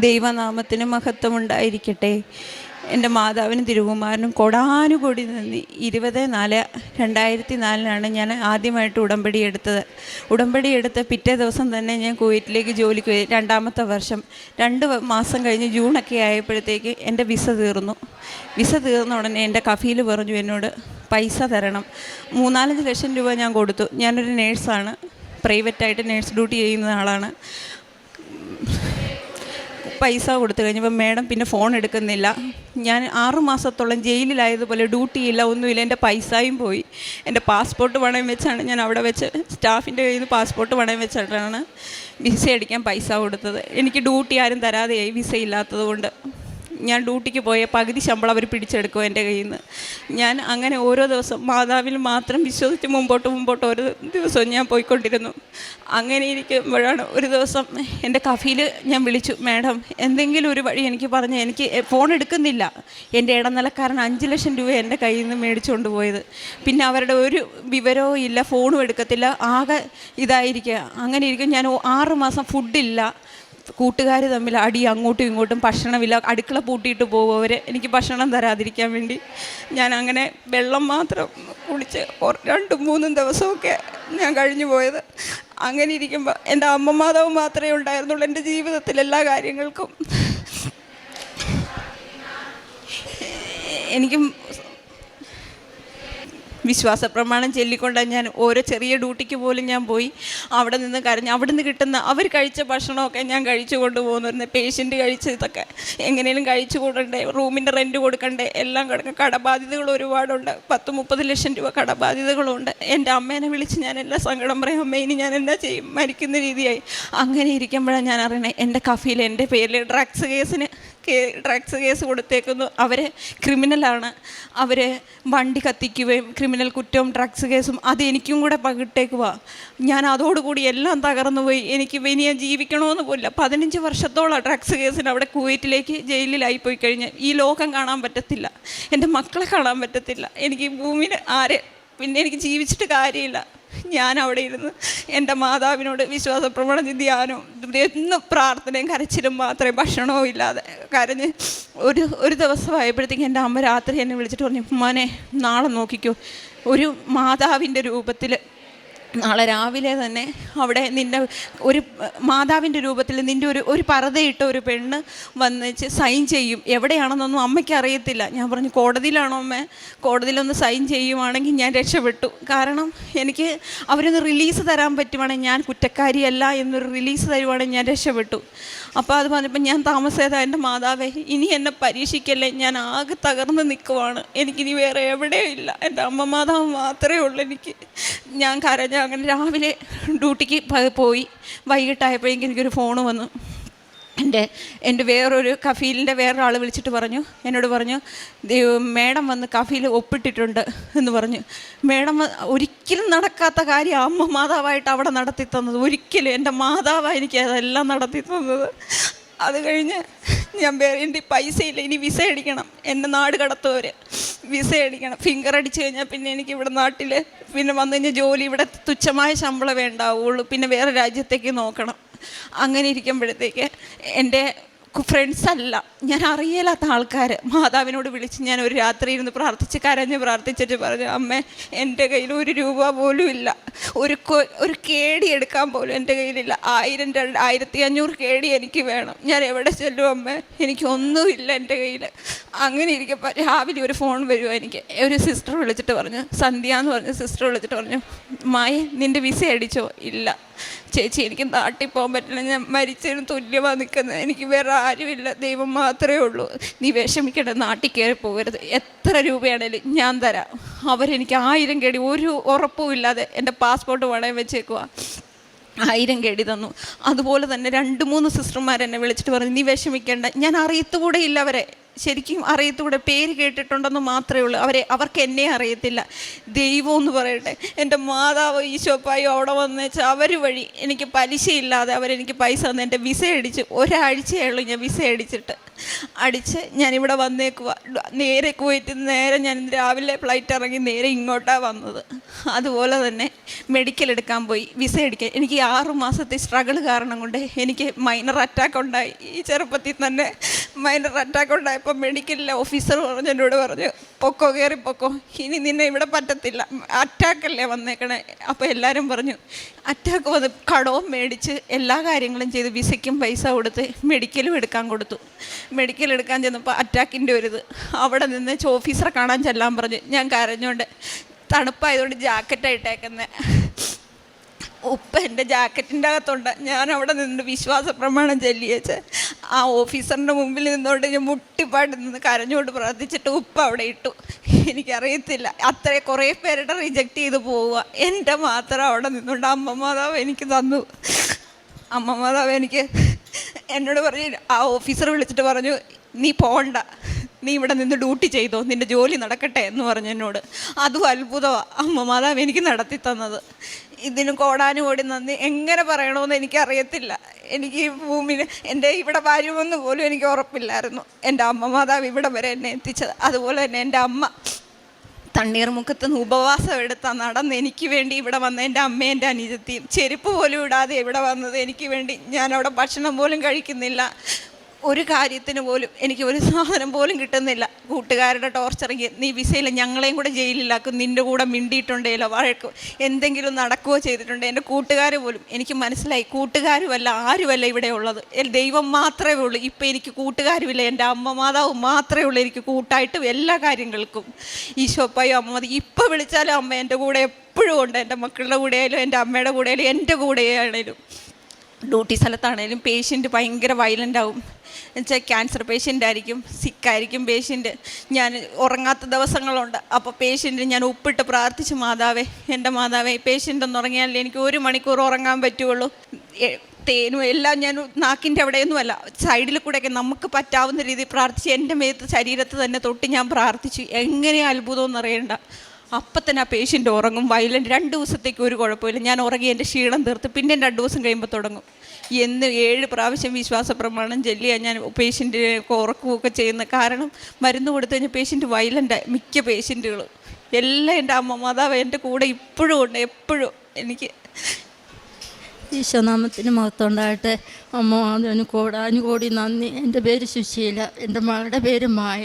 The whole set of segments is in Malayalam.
ദൈവനാമത്തിന് മഹത്വം ഉണ്ടായിരിക്കട്ടെ. എന്റെ മാതാവിനും തിരുകുമാരനും കൊടാനുകൂടി നന്ദി. ഇരുപത് നാല് രണ്ടായിരത്തി നാലിനാണ് ഞാൻ ആദ്യമായിട്ട് ഉടമ്പടി എടുത്തത്. ഉടമ്പടി എടുത്ത പിറ്റേ ദിവസം തന്നെ ഞാൻ കുവൈറ്റിലേക്ക് ജോലിക്ക് പോയി. രണ്ടാമത്തെ വർഷം രണ്ട് മാസം കഴിഞ്ഞ് ജൂണൊക്കെ ആയപ്പോഴത്തേക്ക് എന്റെ വിസ തീർന്നു. വിസ തീർന്ന ഉടനെ എന്റെ കഫീൽ പറഞ്ഞു എന്നോട് പൈസ തരണം. മൂന്നാലഞ്ച് ലക്ഷം രൂപ ഞാൻ കൊടുത്തു. ഞാനൊരു നേഴ്സാണ്. പ്രൈവറ്റായിട്ട് നേഴ്സ് ഡ്യൂട്ടി ചെയ്യുന്ന ആളാണ്. പൈസ കൊടുത്തു കഴിഞ്ഞപ്പോൾ മേഡം പിന്നെ ഫോൺ എടുക്കുന്നില്ല. ഞാൻ ആറു മാസത്തോളം ജയിലിലായതുപോലെ ഡ്യൂട്ടിയില്ല ഒന്നുമില്ല. എന്റെ പൈസയും പോയി. എന്റെ പാസ്പോർട്ട് പണയം വെച്ചാണ് ഞാൻ അവിടെ വെച്ച് സ്റ്റാഫിന്റെ കയ്യിൽ നിന്ന് പാസ്പോർട്ട് പണയം വെച്ചിട്ടാണ് വിസ അടിക്കാൻ പൈസ കൊടുത്തത്. എനിക്ക് ഡ്യൂട്ടി ആരും തരാതെയായി വിസ ഇല്ലാത്തത് കൊണ്ട്. ഞാൻ ഡ്യൂട്ടിക്ക് പോയ പകുതി ശമ്പളം അവർ പിടിച്ചെടുക്കും എന്റെ കയ്യിൽ നിന്ന് ഞാൻ അങ്ങനെ ഓരോ ദിവസം മാതാവിൽ മാത്രം വിശ്വസിച്ച് മുമ്പോട്ട് മുമ്പോട്ട് ഓരോ ദിവസവും ഞാൻ പോയിക്കൊണ്ടിരുന്നു. അങ്ങനെ ഇരിക്കുമ്പോഴാണ് ഒരു ദിവസം എന്റെ കഫീൽ ഞാൻ വിളിച്ചു മാഡം എന്തെങ്കിലും ഒരു വഴി എനിക്ക് പറഞ്ഞു എനിക്ക് ഫോൺ എടുക്കുന്നില്ല. എന്റെ ഇടനിലക്കാരൻ അഞ്ച് ലക്ഷം രൂപ എന്റെ കയ്യിൽ നിന്ന് മേടിച്ചുകൊണ്ട് പോയത്. പിന്നെ അവരുടെ ഒരു വിവരവും ഇല്ല ഫോണും എടുക്കത്തില്ല ആകെ ഇതായിരിക്കുക. അങ്ങനെ ഇരിക്കും ഞാൻ ആറ് മാസം ഫുഡില്ല കൂട്ടുകാർ തമ്മിൽ അടി അങ്ങോട്ടും ഇങ്ങോട്ടും ഭക്ഷണമില്ല അടുക്കള പൂട്ടിയിട്ട് പോകും എനിക്ക് ഭക്ഷണം തരാതിരിക്കാൻ വേണ്ടി ഞാൻ അങ്ങനെ വെള്ളം മാത്രം കുടിച്ച് രണ്ടും മൂന്നും ദിവസമൊക്കെ ഞാൻ കഴിഞ്ഞു പോയത്. അങ്ങനെ ഇരിക്കുമ്പോൾ എന്റെ അമ്മ മാതാവ് മാത്രമേ ഉണ്ടായിരുന്നുള്ളൂ എന്റെ ജീവിതത്തിൽ എല്ലാ കാര്യങ്ങൾക്കും. എനിക്കും വിശ്വാസ പ്രമാണം ചൊല്ലിക്കൊണ്ടാണ് ഞാൻ ഓരോ ചെറിയ ഡ്യൂട്ടിക്ക് പോലും ഞാൻ പോയി അവിടെ നിന്ന് കരഞ്ഞ് അവിടെ നിന്ന് കിട്ടുന്ന അവർ കഴിച്ച ഭക്ഷണമൊക്കെ ഞാൻ കഴിച്ചു കൊണ്ടുപോകുന്നു. പേഷ്യന്റ് കഴിച്ച ഇതൊക്കെ എങ്ങനെയും കഴിച്ചു കൂടണ്ടേ? റൂമിന്റെ റെന്റ് കൊടുക്കണ്ടേ? എല്ലാം കിടക്കും കടബാധ്യതകൾ ഒരുപാടുണ്ട്. പത്ത് മുപ്പത് ലക്ഷം രൂപ കടബാധ്യതകളുണ്ട്. എന്റെ അമ്മേനെ വിളിച്ച് ഞാൻ എല്ലാ സങ്കടം പറയും അമ്മ ഇനി ഞാൻ എന്താ ചെയ്യും? മരിക്കുന്ന രീതിയായി. അങ്ങനെ ഇരിക്കുമ്പോഴാണ് ഞാൻ അറിയണേ എന്റെ കഫയിൽ എന്റെ പേരിൽ ഡ്രഗ്സ് കേസിന് ഡ്രഗ്സ് കേസ് കൊടുത്തേക്കുന്നു. അവർ ക്രിമിനലാണ്. അവരെ വണ്ടി കത്തിക്കുകയും ക്രിമിനൽ കുറ്റവും ഡ്രഗ്സ് കേസും അത് എനിക്കും കൂടെ പകിട്ടേക്കുക ഞാൻ അതോടുകൂടി എല്ലാം തകർന്നു പോയി. എനിക്ക് ഇനി ഞാൻ ജീവിക്കണമെന്ന് പോലില്ല പതിനഞ്ച് വർഷത്തോളം ഡ്രഗ്സ് കേസിന് അവിടെ കുവൈറ്റിലേക്ക് ജയിലിലായി പോയി കഴിഞ്ഞ് ഈ ലോകം കാണാൻ പറ്റത്തില്ല. എന്റെ മക്കളെ കാണാൻ പറ്റത്തില്ല. എനിക്ക് ഭൂമിയിൽ ആരെ പിന്നെ എനിക്ക് ജീവിച്ചിട്ട് കാര്യമില്ല. ഞാൻ അവിടെ ഇരുന്ന് എന്റെ മാതാവിനോട് വിശ്വാസ പ്രമാണം ധ്യാനവും എന്നും പ്രാർത്ഥനയും കരച്ചിലും മാത്രമേ ഭക്ഷണവും ഇല്ലാതെ കരഞ്ഞ് ഒരു ഒരു ദിവസമായപ്പോഴത്തേക്കും എന്റെ അമ്മ രാത്രി എന്നെ വിളിച്ചിട്ട് പറഞ്ഞു മോനെ നാളെ നോക്കിക്കോ. ഒരു മാതാവിന്റെ രൂപത്തിൽ നാളെ രാവിലെ തന്നെ അവിടെ നിന്റെ ഒരു മാതാവിന്റെ രൂപത്തിൽ നിന്റെ ഒരു ഒരു പറതയിട്ട ഒരു പെണ്ണ് വന്നിച്ച് സൈൻ ചെയ്യും. എവിടെയാണെന്നൊന്നും അമ്മയ്ക്ക് അറിയത്തില്ല. ഞാൻ പറഞ്ഞു കോടതിയിലാണോ അമ്മ? കോടതിയിലൊന്ന് സൈൻ ചെയ്യുവാണെങ്കിൽ ഞാൻ രക്ഷപ്പെട്ടു. കാരണം എനിക്ക് അവരൊന്ന് റിലീസ് തരാൻ പറ്റുവാണെങ്കിൽ ഞാൻ കുറ്റക്കാരിയല്ല എന്നൊരു റിലീസ് തരുവാണെങ്കിൽ ഞാൻ രക്ഷപ്പെട്ടു. അപ്പോൾ അത് പറഞ്ഞപ്പോൾ ഞാൻ താമസിയാതെ എന്റെ മാതാവേ ഇനി എന്നെ പരീക്ഷിക്കല്ലേ? ഞാൻ ആകെ തകർന്ന് നിൽക്കുവാണ്. എനിക്കിനി വേറെ എവിടെയും ഇല്ല. എന്റെ അമ്മ മാതാവ് മാത്രമേ ഉള്ളൂ എനിക്ക്. ഞാൻ കരഞ്ഞ അങ്ങനെ രാവിലെ ഡ്യൂട്ടിക്ക് പോയി. വൈകിട്ടായപ്പോഴേക്കും എനിക്കൊരു ഫോണ് വന്നു. എന്റെ എന്റെ വേറൊരു കഫീലിന്റെ വേറൊരാൾ വിളിച്ചിട്ട് പറഞ്ഞു. എന്നോട് പറഞ്ഞു "ദൈവം, മേഡം വന്ന് കഫീൽ ഒപ്പിട്ടിട്ടുണ്ട് എന്ന് പറഞ്ഞു. മേഡം ഒരിക്കലും നടക്കാത്ത കാര്യം അമ്മ മാതാവായിട്ട് അവിടെ നടത്തി തന്നത് ഒരിക്കലും എന്റെ മാതാവാണ് എനിക്ക് അതെല്ലാം നടത്തി തന്നത് അത് കഴിഞ്ഞ് ഞാൻ വേറെ എന്റെ ഇല്ല ഇനി വിസ അടിക്കണം എന്റെ നാട് കടത്തവർ വിസ അടിക്കണം ഫിംഗർ അടിച്ചു കഴിഞ്ഞാൽ പിന്നെ എനിക്ക് ഇവിടെ നാട്ടിൽ പിന്നെ വന്നു കഴിഞ്ഞാൽ ജോലി ഇവിടെ തുച്ഛമായ ശമ്പളം വേണ്ടാവുള്ളൂ. പിന്നെ വേറെ രാജ്യത്തേക്ക് നോക്കണം. അങ്ങനെ ഇരിക്കുമ്പോഴത്തേക്ക് എന്റെ ഫ്രണ്ട്സ് അല്ല. ഞാൻ അറിയില്ലാത്ത ആൾക്കാർ മാതാവിനോട് വിളിച്ച് ഞാൻ ഒരു രാത്രി ഇരുന്ന് പ്രാർത്ഥിച്ച് കരഞ്ഞ് പ്രാർത്ഥിച്ചിട്ട് പറഞ്ഞു അമ്മേ എന്റെ കയ്യിൽ ഒരു രൂപ പോലും ഇല്ല. ഒരു ഒരു കേടി എടുക്കാൻ പോലും എന്റെ കയ്യിലില്ല. ആയിരം രണ്ട് ആയിരത്തി അഞ്ഞൂറ് കേടി എനിക്ക് വേണം. ഞാൻ എവിടെ ചെല്ലും അമ്മേ? എനിക്കൊന്നുമില്ല എന്റെ കയ്യിൽ അങ്ങനെ ഇരിക്കുമ്പോൾ രാവിലെ ഒരു ഫോൺ വരുമോ എനിക്ക്. ഒരു സിസ്റ്റർ വിളിച്ചിട്ട് പറഞ്ഞു സന്ധ്യ എന്ന് പറഞ്ഞ സിസ്റ്റർ വിളിച്ചിട്ട് പറഞ്ഞു മായ നിന്റെ വിസ അടിച്ചോ? ഇല്ല. ചേച്ചി എനിക്ക് നാട്ടിൽ പോകാൻ പറ്റില്ല. ഞാൻ മരിച്ചതിന് തുല്യമാണ് നിൽക്കുന്നത്. എനിക്ക് വേറെ ആരുമില്ല. ദൈവം മാത്രമേ ഉള്ളൂ. നീ വിഷമിക്കേണ്ട. നാട്ടിൽ കയറി പോകരുത്. എത്ര രൂപയാണേലും ഞാൻ തരാം. അവരെനിക്ക് ആയിരം കേടി ഒരു ഉറപ്പും ഇല്ലാതെ എന്റെ പാസ്പോർട്ട് വളയം വെച്ചേക്കുക ആയിരം കേടി തന്നു. അതുപോലെ തന്നെ രണ്ട് മൂന്ന് സിസ്റ്റർമാർ എന്നെ വിളിച്ചിട്ട് പറഞ്ഞു നീ വിഷമിക്കേണ്ട. ഞാൻ അറിയത്തുകൂടെ ഇല്ല അവരെ. ശരിക്കും അറിയത്തൂടെ പേര് കേട്ടിട്ടുണ്ടെന്ന് മാത്രമേ ഉള്ളൂ. അവരെ അവർക്ക് എന്നെ അറിയത്തില്ല. ദൈവം എന്ന് പറയട്ടെ എന്റെ മാതാവ് ഈശോപ്പായും അവിടെ വന്നേച്ചാൽ അവർ വഴി എനിക്ക് പലിശയില്ലാതെ അവരെനിക്ക് പൈസ തന്ന് എന്റെ വിസ അടിച്ച് ഒരാഴ്ചയുള്ളൂ ഞാൻ വിസ അടിച്ചിട്ട്. അടിച്ച് ഞാനിവിടെ വന്നേക്കുക നേരെ കുവൈറ്റിൽ നേരെ ഞാൻ രാവിലെ ഫ്ലൈറ്റ് ഇറങ്ങി നേരെ ഇങ്ങോട്ടാണ് വന്നത്. അതുപോലെ തന്നെ മെഡിക്കൽ എടുക്കാൻ പോയി വിസ അടിക്കാൻ. എനിക്ക് ആറു മാസത്തെ സ്ട്രഗിൾ കാരണം കൊണ്ട് എനിക്ക് മൈനർ അറ്റാക്ക് ഉണ്ടായി. ഈ ചെറുപ്പത്തിൽ തന്നെ മൈനർ അറ്റാക്ക് ഉണ്ടായപ്പോൾ മെഡിക്കൽ ഓഫീസർ പറഞ്ഞു എന്നോട് പറഞ്ഞു പൊക്കോ കയറി പൊക്കോ. ഇനി നിന്നെ ഇവിടെ പറ്റത്തില്ല. അറ്റാക്കല്ലേ വന്നേക്കണേ. അപ്പോൾ എല്ലാവരും പറഞ്ഞു അറ്റാക്ക് വന്ന് കടവും മേടിച്ച് എല്ലാ കാര്യങ്ങളും ചെയ്ത് വിസയ്ക്കും പൈസ കൊടുത്ത് മെഡിക്കലും എടുക്കാൻ കൊടുത്തു. മെഡിക്കൽ എടുക്കാൻ ചെന്നപ്പോൾ അറ്റാക്കിന്റെ ഒരു ഇത് അവിടെ നിന്ന് ഓഫീസറെ കാണാൻ ചെല്ലാൻ പറഞ്ഞു. ഞാൻ കരഞ്ഞുകൊണ്ട് തണുപ്പായതുകൊണ്ട് ജാക്കറ്റാണ് ഇട്ടേക്കുന്നത് ഉപ്പ എന്റെ ജാക്കറ്റിന്റെ അകത്തുണ്ട്. ഞാൻ അവിടെ നിന്ന് വിശ്വാസ പ്രമാണം ചൊല്ലിയേച്ച് ആ ഓഫീസറിന്റെ മുമ്പിൽ നിന്നുകൊണ്ട് ഞാൻ മുട്ടിപ്പാട്ട് നിന്ന് കരഞ്ഞുകൊണ്ട് പ്രാർത്ഥിച്ചിട്ട് ഉപ്പ് അവിടെ ഇട്ടു. എനിക്കറിയത്തില്ല. അത്ര കുറേ പേരുടെ റിജക്റ്റ് ചെയ്ത് പോവുക. എന്റെ മാത്രം അവിടെ നിന്നുകൊണ്ട് അമ്മ മാതാവ് എനിക്ക് തന്നു. അമ്മ മാതാവ് എനിക്ക് എന്നോട് പറഞ്ഞു ആ ഓഫീസർ വിളിച്ചിട്ട് പറഞ്ഞു നീ പോണ്ട. നീ ഇവിടെ നിന്ന് ഡ്യൂട്ടി ചെയ്തോ. നിന്റെ ജോലി നടക്കട്ടെ എന്ന് പറഞ്ഞു എന്നോട്. അതും അത്ഭുതമാണ് അമ്മ മാതാവ് എനിക്ക് നടത്തി തന്നത്. ഇതിന് കോടാനുകോടി നന്ദി. എങ്ങനെ പറയണമെന്ന് എനിക്കറിയത്തില്ല. എനിക്ക് ഈ ഭൂമിയിൽ എന്റെ ഇവിടെ വരുമെന്ന് പോലും എനിക്ക് ഉറപ്പില്ലായിരുന്നു. എന്റെ അമ്മ മാതാവ് ഇവിടെ വരെ എന്നെ എത്തിച്ചത്. അതുപോലെ തന്നെ എന്റെ അമ്മ തണ്ണീർമുഖത്ത് നിന്ന് ഉപവാസം എടുത്ത നടന്ന് എനിക്ക് വേണ്ടി ഇവിടെ വന്ന എന്റെ അമ്മയും എന്റെ അനുജത്തിയും ചെരുപ്പ് പോലും ഇടാതെ ഇവിടെ വന്നത് എനിക്ക് വേണ്ടി. ഞാൻ ഭക്ഷണം പോലും കഴിക്കുന്നില്ല. ഒരു കാര്യത്തിന് പോലും എനിക്ക് ഒരു സാധനം പോലും കിട്ടുന്നില്ല. കൂട്ടുകാരുടെ ടോർച്ചറിങ്. നീ വിസയില്ല ഞങ്ങളെയും കൂടെ ജയിലിലാക്കും. നിന്റെ കൂടെ മിണ്ടിയിട്ടുണ്ടേലോ വഴക്ക് എന്തെങ്കിലും നടക്കുകയോ ചെയ്തിട്ടുണ്ട്? എന്റെ കൂട്ടുകാർ പോലും എനിക്ക് മനസ്സിലായി കൂട്ടുകാരുമല്ല ആരുമല്ല ഇവിടെ ഉള്ളത്. ദൈവം മാത്രമേ ഉള്ളൂ. ഇപ്പം എനിക്ക് കൂട്ടുകാരുമില്ല. എന്റെ അമ്മ മാതാവ് മാത്രമേ ഉള്ളൂ. എനിക്ക് കൂട്ടായിട്ട് എല്ലാ കാര്യങ്ങൾക്കും. ഈശോപ്പയോ അമ്മ മതി ഇപ്പം വിളിച്ചാലും അമ്മ എന്റെ കൂടെ എപ്പോഴും ഉണ്ട്. എന്റെ മക്കളുടെ കൂടെയായാലും എന്റെ അമ്മയുടെ കൂടെയായാലും എന്റെ കൂടെയാണേലും ഡ്യൂട്ടി സ്ഥലത്താണേലും പേഷ്യന്റ് ഭയങ്കര വയലന്റ് ആവും. എന്നുവെച്ചാൽ ക്യാൻസർ പേഷ്യന്റ് ആയിരിക്കും സിക്കായിരിക്കും പേഷ്യന്റ് ഞാൻ ഉറങ്ങാത്ത ദിവസങ്ങളുണ്ട്. അപ്പോൾ പേഷ്യന്റ് ഞാൻ ഉപ്പിട്ട് പ്രാർത്ഥിച്ചു മാതാവേ എന്റെ മാതാവേ പേഷ്യന്റ് ഒന്ന് ഉറങ്ങിയാലേ എനിക്ക് ഒരു മണിക്കൂർ ഉറങ്ങാൻ പറ്റുള്ളൂ തേനും എല്ലാം ഞാൻ നാക്കിന്റെ അവിടെയൊന്നുമല്ല സൈഡിൽ കൂടെയൊക്കെ നമുക്ക് പറ്റാവുന്ന രീതിയിൽ പ്രാർത്ഥിച്ച് എന്റെ മേത്ത് ശരീരത്ത് തന്നെ തൊട്ട് ഞാൻ പ്രാർത്ഥിച്ചു. എങ്ങനെ അത്ഭുതം എന്നറിയണ്ട. അപ്പം തന്നെ ആ പേഷ്യന്റ് ഉറങ്ങും. വയലന്റ് രണ്ട് ദിവസത്തേക്ക് ഒരു കുഴപ്പമില്ല. ഞാൻ ഉറങ്ങി എന്റെ ക്ഷീണം തീർത്ത് പിന്നെ രണ്ട് ദിവസം കഴിയുമ്പോൾ തുടങ്ങും. എന്ന് ഏഴ് പ്രാവശ്യം വിശ്വാസ പ്രമാണം ഞാൻ പേഷ്യന്റിനെ ഉറക്കുകയൊക്കെ ചെയ്യുന്ന കാരണം മരുന്ന് കൊടുത്തു കഴിഞ്ഞാൽ പേഷ്യന്റ് വയലന്റായി മിക്ക പേഷ്യന്റുകളും എല്ലാം എന്റെ അമ്മ മാതാവ് എന്റെ കൂടെ ഇപ്പോഴും ഉണ്ട് എപ്പോഴും. എനിക്ക് ഈശോനാമത്തിന് മഹത്വമുണ്ടാകട്ടെ അമ്മ അതിന് കോടാനു കോടി നന്ദി. എന്റെ പേര് സുശീല. എന്റെ മകളുടെ പേര് മായ.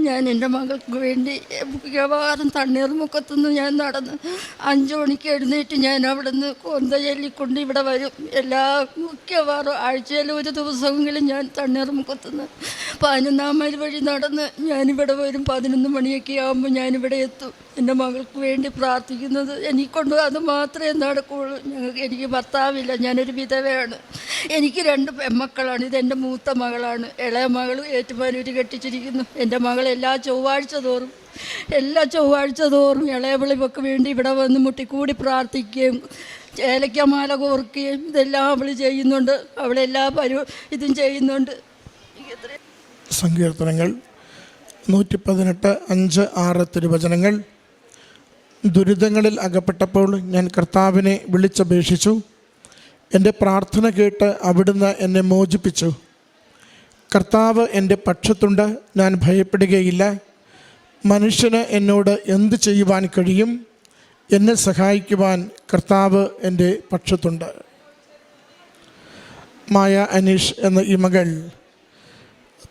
ഞാൻ എന്റെ മകൾക്ക് വേണ്ടി മിക്കവാറും തണ്ണീർമുക്കത്തുനിന്ന് ഞാൻ നടന്ന് അഞ്ചു മണിക്ക് എഴുന്നേറ്റ് ഞാൻ അവിടെ നിന്ന് കൊന്ത ചൊല്ലിക്കൊണ്ട് ഇവിടെ വരും. എല്ലാ മിക്കവാറും ആഴ്ചയിൽ ഒരു ദിവസമെങ്കിലും ഞാൻ തണ്ണീർ തണ്ണീർമുക്കത്തുനിന്ന് പതിനൊന്നാം മൈൽ വഴി നടന്ന് ഞാനിവിടെ വരും. പതിനൊന്ന് മണിയൊക്കെ ആകുമ്പോൾ ഞാനിവിടെ എത്തും. എന്റെ മകൾക്ക് വേണ്ടി പ്രാർത്ഥിക്കുന്നത് എനിക്കൊണ്ട്. അത് മാത്രമേ നടക്കുകയുള്ളൂ. ഞങ്ങൾക്ക് എനിക്ക് ഭർത്താവില്ല. ഞാനൊരു വിധവയാണ്. എനിക്ക് രണ്ട് പെമ്മക്കളാണ് ഇതെന്റെ മൂത്ത മകളാണ്. ഇളയ മകൾ ഏറ്റുമാനൂര് കെട്ടിച്ചിരിക്കുന്നു. എന്റെ മകൾ എല്ലാ ചൊവ്വാഴ്ച തോറും എല്ലാ ചൊവ്വാഴ്ച തോറും ഇളയവിളിവൊക്കെ വേണ്ടി ഇവിടെ വന്ന് മുട്ടിക്കൂടി പ്രാർത്ഥിക്കുകയും ഏലക്കമാല കോർക്കുകയും ഇതെല്ലാം അവൾ ചെയ്യുന്നുണ്ട്. അവളെല്ലാ പരു ഇതും ചെയ്യുന്നുണ്ട്. സങ്കീർത്തനങ്ങൾ നൂറ്റി പതിനെട്ട് അഞ്ച് ആറ് തിരുവചനങ്ങൾ. ദുരിതങ്ങളിൽ അകപ്പെട്ടപ്പോൾ ഞാൻ കർത്താവിനെ വിളിച്ചപേക്ഷിച്ചു. എന്റെ പ്രാർത്ഥന കേട്ട് അവിടുന്ന് എന്നെ മോചിപ്പിച്ചു. കർത്താവ് എന്റെ പക്ഷത്തുണ്ട് ഞാൻ ഭയപ്പെടുകയില്ല. മനുഷ്യന് എന്നോട് എന്ത് ചെയ്യുവാൻ കഴിയും? എന്നെ സഹായിക്കുവാൻ കർത്താവ് എന്റെ പക്ഷത്തുണ്ട്. മായ അനീഷ് എന്ന ഈ മകൾ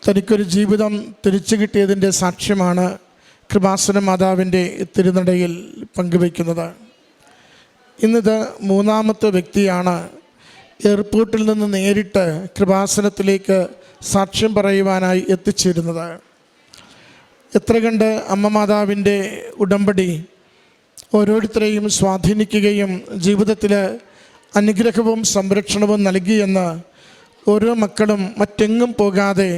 തനിക്കൊരു ജീവിതം തിരിച്ചു കിട്ടിയതിന്റെ സാക്ഷ്യമാണ് കൃപാസന മാതാവിന്റെ തിരുനടയിൽ പങ്കുവയ്ക്കുന്നത്. ഇന്നിത് മൂന്നാമത്തെ വ്യക്തിയാണ് എയർപോർട്ടിൽ നിന്ന് നേരിട്ട് കൃപാസനത്തിലേക്ക് സാക്ഷ്യം പറയുവാനായി എത്തിച്ചേരുന്നത്. എത്ര കണ്ട് അമ്മ മാതാവിന്റെ ഉടമ്പടി ഓരോരുത്തരെയും സ്വാധീനിക്കുകയും ജീവിതത്തിൽ അനുഗ്രഹവും സംരക്ഷണവും നൽകിയെന്ന് ഓരോ മക്കളും മറ്റെങ്ങും പോകാതെ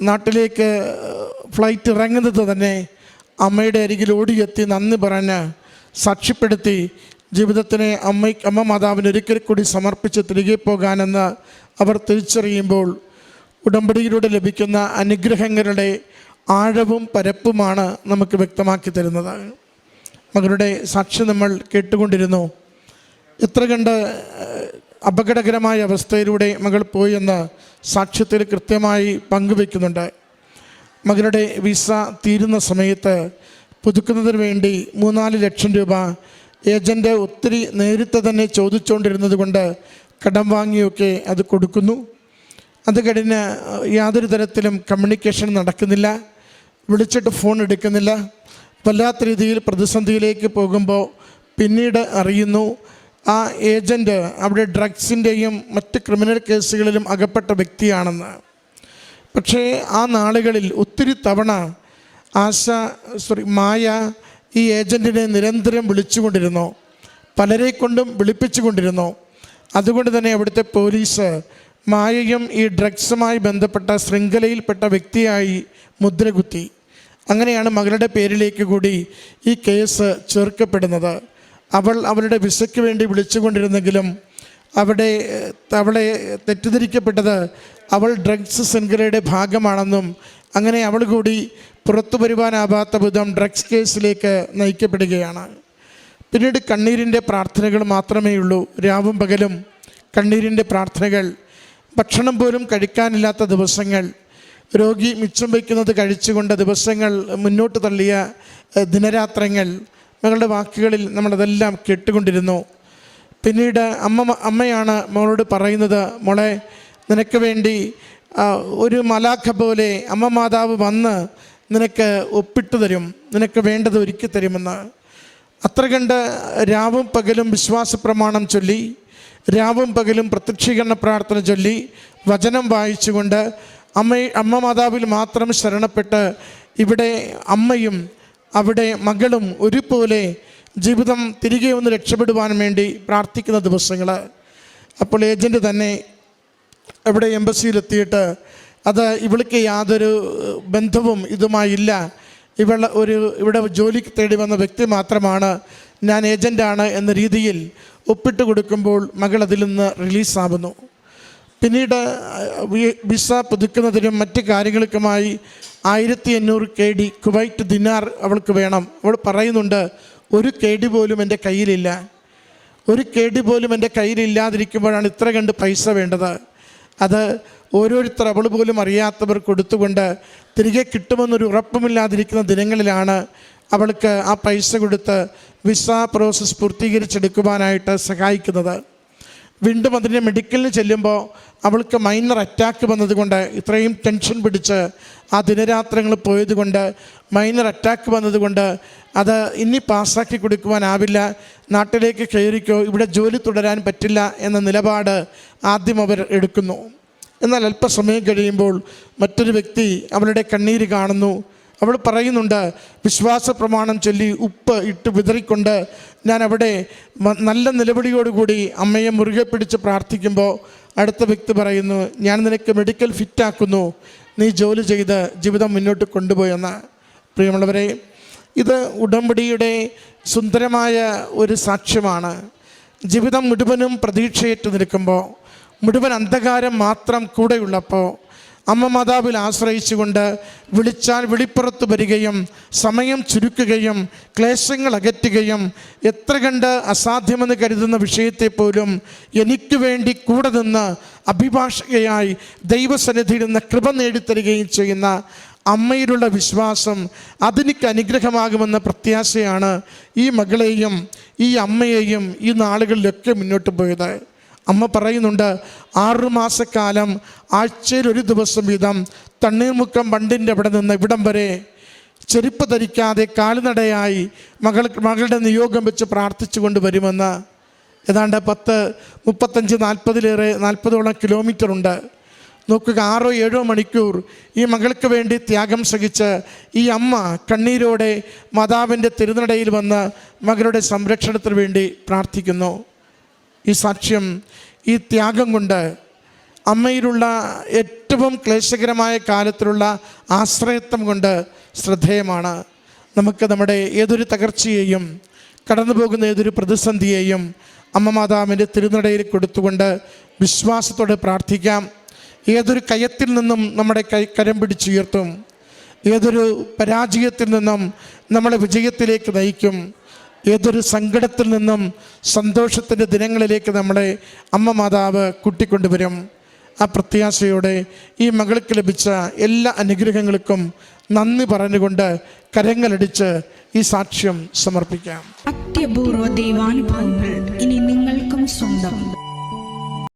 നാട്ടിലേക്ക് ഫ്ലൈറ്റ് ഇറങ്ങുന്നത് തന്നെ അമ്മയുടെ അരികിൽ ഓടിയെത്തി നന്ദി പറഞ്ഞ് സാക്ഷ്യപ്പെടുത്തി ജീവിതത്തിനെ അമ്മ അമ്മ മാതാവിന് ഒരിക്കൽ കൂടി സമർപ്പിച്ച് തിരികെ പോകാനെന്ന് അവർ തിരിച്ചറിയുമ്പോൾ ഉടമ്പടിയിലൂടെ ലഭിക്കുന്ന അനുഗ്രഹങ്ങളുടെ ആഴവും പരപ്പുമാണ് നമുക്ക് വ്യക്തമാക്കി തരുന്നത്. മകളുടെ സാക്ഷി നമ്മൾ കേട്ടുകൊണ്ടിരുന്നു. എത്ര കണ്ട് അപകടകരമായ അവസ്ഥയിലൂടെ മകൾ പോയെന്ന് സാക്ഷ്യത്തിൽ കൃത്യമായി പങ്കുവെക്കുന്നുണ്ട്. മകളുടെ വിസ തീരുന്ന സമയത്ത് പുതുക്കുന്നതിന് വേണ്ടി മൂന്നാൽ ലക്ഷം രൂപ ഏജന്റ് ഒത്തിരി നേരിട്ട് തന്നെ ചോദിച്ചുകൊണ്ടിരുന്നത് കൊണ്ട് കടം വാങ്ങിയൊക്കെ അത് കൊടുക്കുന്നു. അത് കഴിഞ്ഞ് യാതൊരു തരത്തിലും കമ്മ്യൂണിക്കേഷൻ നടക്കുന്നില്ല. വിളിച്ചിട്ട് ഫോൺ എടുക്കുന്നില്ല. വല്ലാത്ത രീതിയിൽ പ്രതിസന്ധിയിലേക്ക് പോകുമ്പോൾ പിന്നീട് അറിയുന്നു ആ ഏജന്റ് അവിടെ ഡ്രഗ്സിന്റെയും മറ്റ് ക്രിമിനൽ കേസുകളിലും അകപ്പെട്ട വ്യക്തിയാണെന്ന്. പക്ഷേ ആ നാളുകളിൽ ഒത്തിരി തവണ ആശ സോറി മായ ഈ ഏജന്റിനെ നിരന്തരം വിളിച്ചുകൊണ്ടിരുന്നു. പലരെ കൊണ്ടും വിളിപ്പിച്ചുകൊണ്ടിരുന്നു. അതുകൊണ്ട് തന്നെ അവിടുത്തെ പോലീസ് മായയും ഈ ഡ്രഗ്സുമായി ബന്ധപ്പെട്ട ശൃംഖലയിൽപ്പെട്ട വ്യക്തിയായി മുദ്രകുത്തി. അങ്ങനെയാണ് മകളുടെ പേരിലേക്ക് കൂടി ഈ കേസ് ചേർക്കപ്പെടുന്നത്. അവൾ അവളുടെ വിസയ്ക്ക് വേണ്ടി വിളിച്ചുകൊണ്ടിരുന്നെങ്കിലും അവിടെ അവളെ തെറ്റിദ്ധരിക്കപ്പെട്ടത് അവൾ ഡ്രഗ്സ് ശൃംഖലയുടെ ഭാഗമാണെന്നും അങ്ങനെ അവൾ കൂടി പുറത്തു വരുവാനാവാത്ത വിധം ഡ്രഗ്സ് കേസിലേക്ക് നയിക്കപ്പെടുകയാണ്. പിന്നീട് കണ്ണീരിന്റെ പ്രാർത്ഥനകൾ മാത്രമേ ഉള്ളൂ രാവും പകലും കണ്ണീരിന്റെ പ്രാർത്ഥനകൾ ഭക്ഷണം പോലും കഴിക്കാനില്ലാത്ത ദിവസങ്ങൾ രോഗി മിച്ചം വയ്ക്കുന്നത് കഴിച്ചുകൊണ്ട് ദിവസങ്ങൾ മുന്നോട്ട് തള്ളിയ ദിനരാത്രങ്ങൾ മകളുടെ വാക്കുകളിൽ നമ്മളതെല്ലാം കേട്ടുകൊണ്ടിരുന്നു. പിന്നീട് അമ്മ അമ്മയാണ് മോളോട് പറയുന്നത് മോളെ നിനക്ക് വേണ്ടി ഒരു മലാഖ പോലെ അമ്മ മാതാവ് വന്ന് നിനക്ക് ഒപ്പിട്ട് തരും നിനക്ക് വേണ്ടത് ഒരുക്കി തരുമെന്ന്. അത്ര കണ്ട് രാവും പകലും വിശ്വാസ പ്രമാണം ചൊല്ലി രാവും പകലും പ്രത്യക്ഷീകരണ പ്രാർത്ഥന ചൊല്ലി വചനം വായിച്ചുകൊണ്ട് അമ്മ അമ്മ മാതാവിൽ മാത്രം ശരണപ്പെട്ട് ഇവിടെ അമ്മയും അവിടെ മകളും ഒരുപോലെ ജീവിതം തിരികെ ഒന്ന് രക്ഷപ്പെടുവാൻ വേണ്ടി പ്രാർത്ഥിക്കുന്ന ദിവസങ്ങൾ അപ്പോൾ ഏജന്റ് തന്നെ അവിടെ എംബസിയിലെത്തിയിട്ട് അത് ഇവൾക്ക് യാതൊരു ബന്ധവും ഇതുമായില്ല. ഇവൾ ഒരു ഇവിടെ ജോലിക്ക് തേടി വന്ന വ്യക്തി മാത്രമാണ്. ഞാൻ ഏജന്റാണ് എന്ന രീതിയിൽ ഒപ്പിട്ട് കൊടുക്കുമ്പോൾ മകൾ അതിൽ നിന്ന് റിലീസാവുന്നു. പിന്നീട് വിസ പുതുക്കുന്നതിനും മറ്റ് കാര്യങ്ങൾക്കുമായി ആയിരത്തി എണ്ണൂറ് കെ ഡി കുവൈറ്റ് ദിനാർ അവൾക്ക് വേണം. അവൾ പറയുന്നുണ്ട് ഒരു കെ ഡി പോലും എന്റെ കയ്യിലില്ല. ഒരു കെ ഡി പോലും എന്റെ കയ്യിലില്ലാതിരിക്കുമ്പോഴാണ് ഇത്ര കണ്ട് പൈസ വേണ്ടത്. അത് ഓരോരുത്തർ അവൾ പോലും അറിയാത്തവർ കൊടുത്തുകൊണ്ട് തിരികെ കിട്ടുമെന്നൊരു ഉറപ്പുമില്ലാതിരിക്കുന്ന ദിനങ്ങളിലാണ് അവൾക്ക് ആ പൈസ കൊടുത്ത് വിസ പ്രോസസ്സ് പൂർത്തീകരിച്ചെടുക്കുവാനായിട്ട് സഹായിക്കുന്നത്. വീണ്ടും അതിന്റെ മെഡിക്കലിന് ചെല്ലുമ്പോൾ അവൾക്ക് മൈനർ അറ്റാക്ക് വന്നതുകൊണ്ട് ഇത്രയും ടെൻഷൻ പിടിച്ച് ആ ദിനരാത്രങ്ങൾ പോയതുകൊണ്ട് മൈനർ അറ്റാക്ക് വന്നതുകൊണ്ട് അത് ഇനി പാസ്സാക്കി കൊടുക്കുവാനാവില്ല നാട്ടിലേക്ക് കയറിക്കോ ഇവിടെ ജോലി തുടരാൻ പറ്റില്ല എന്ന നിലപാട് ആദ്യം അവർ എടുക്കുന്നു. എന്നാൽ അല്പസമയം കഴിയുമ്പോൾ മറ്റൊരു വ്യക്തി അവളുടെ കണ്ണീര് കാണുന്നു. അവൾ പറയുന്നുണ്ട് വിശ്വാസ പ്രമാണം ചൊല്ലി ഉപ്പ് ഇട്ട് വിതറിക്കൊണ്ട് ഞാൻ അവിടെ നല്ല നിലപടിയോടുകൂടി അമ്മയെ മുറുകെ പിടിച്ച് പ്രാർത്ഥിക്കുമ്പോൾ അടുത്ത വ്യക്തി പറയുന്നു ഞാൻ നിനക്ക് മെഡിക്കൽ ഫിറ്റാക്കുന്നു നീ ജോലി ചെയ്ത് ജീവിതം മുന്നോട്ട് കൊണ്ടുപോയെന്ന് പ്രിയമുള്ളവരെ ഇത് ഉടമ്പടിയുടെ സുന്ദരമായ ഒരു സാക്ഷ്യമാണ്. ജീവിതം മുഴുവനും പ്രതീക്ഷയേറ്റ് നിൽക്കുമ്പോൾ മുഴുവൻ അന്ധകാരം മാത്രം കൂടെയുള്ളപ്പോൾ അമ്മ മാതാവിൽ ആശ്രയിച്ചുകൊണ്ട് വിളിച്ചാൽ വിളിപ്പുറത്ത് വരികയും സമയം ചുരുക്കുകയും ക്ലേശങ്ങൾ അകറ്റുകയും എത്ര കണ്ട് അസാധ്യമെന്ന് കരുതുന്ന വിഷയത്തെ പോലും എനിക്ക് വേണ്ടി കൂടെ നിന്ന് അഭിഭാഷകയായി ദൈവസന്നിധിയിൽ നിന്ന് കൃപ നേടിത്തരികയും ചെയ്യുന്ന അമ്മയിലുള്ള വിശ്വാസം അതെനിക്ക് അനുഗ്രഹമാകുമെന്ന പ്രത്യാശയാണ് ഈ മകളെയും ഈ അമ്മയെയും ഈ നാളുകളിലൊക്കെ മുന്നോട്ട് പോയത്. അമ്മ പറയുന്നുണ്ട് ആറുമാസക്കാലം ആഴ്ചയിൽ ഒരു ദിവസം വീതം തണ്ണീർമുക്കം ബണ്ടിന്റെ അവിടെ നിന്ന് ഇവിടം വരെ ചെരുപ്പ് ധരിക്കാതെ കാൽനടയായി മകൾ മകളുടെ നിയോഗം വെച്ച് പ്രാർത്ഥിച്ചു കൊണ്ട് വരുമെന്ന്. ഏതാണ്ട് പത്ത് മുപ്പത്തഞ്ച് നാൽപ്പതിലേറെ നാൽപ്പതോളം കിലോമീറ്റർ ഉണ്ട്. നോക്കുക ആറോ ഏഴോ മണിക്കൂർ ഈ മകൾക്ക് വേണ്ടി ത്യാഗം സഹിച്ച് ഈ അമ്മ കണ്ണീരോടെ മാതാവിന്റെ തിരുനടയിൽ വന്ന് മകളുടെ സംരക്ഷണത്തിന് വേണ്ടി പ്രാർത്ഥിക്കുന്നു. ഈ സാക്ഷ്യം ഈ ത്യാഗം കൊണ്ട് അമ്മയിലുള്ള ഏറ്റവും ക്ലേശകരമായ കാലത്തിലുള്ള ആശ്രയത്വം കൊണ്ട് ശ്രദ്ധേയമാണ്. നമുക്ക് നമ്മുടെ ഏതൊരു തകർച്ചയെയും കടന്നു പോകുന്ന ഏതൊരു പ്രതിസന്ധിയെയും അമ്മ മാതാവിന്റെ തിരുനടയിൽ കൊടുത്തുകൊണ്ട് വിശ്വാസത്തോടെ പ്രാർത്ഥിക്കാം. ഏതൊരു കയത്തിൽ നിന്നും നമ്മുടെ കൈ കരം പിടിച്ചുയർത്തും. ഏതൊരു പരാജയത്തിൽ നിന്നും നമ്മളെ വിജയത്തിലേക്ക് നയിക്കും. ഏതൊരു സങ്കടത്തിൽ നിന്നും സന്തോഷത്തിന്റെ ദിനങ്ങളിലേക്ക് നമ്മളെ അമ്മ മാതാവ് കൂട്ടിക്കൊണ്ടുവരും. ആ പ്രത്യാശയോടെ ഈ മകൾക്ക് ലഭിച്ച എല്ലാ അനുഗ്രഹങ്ങൾക്കും നന്ദി പറഞ്ഞുകൊണ്ട് കരങ്ങളടിച്ച് ഈ സാക്ഷ്യം സമർപ്പിക്കാം. അത്യപൂർവ ദൈവാനുഭവങ്ങൾ ഇനി നിങ്ങൾക്കും സ്വന്തം.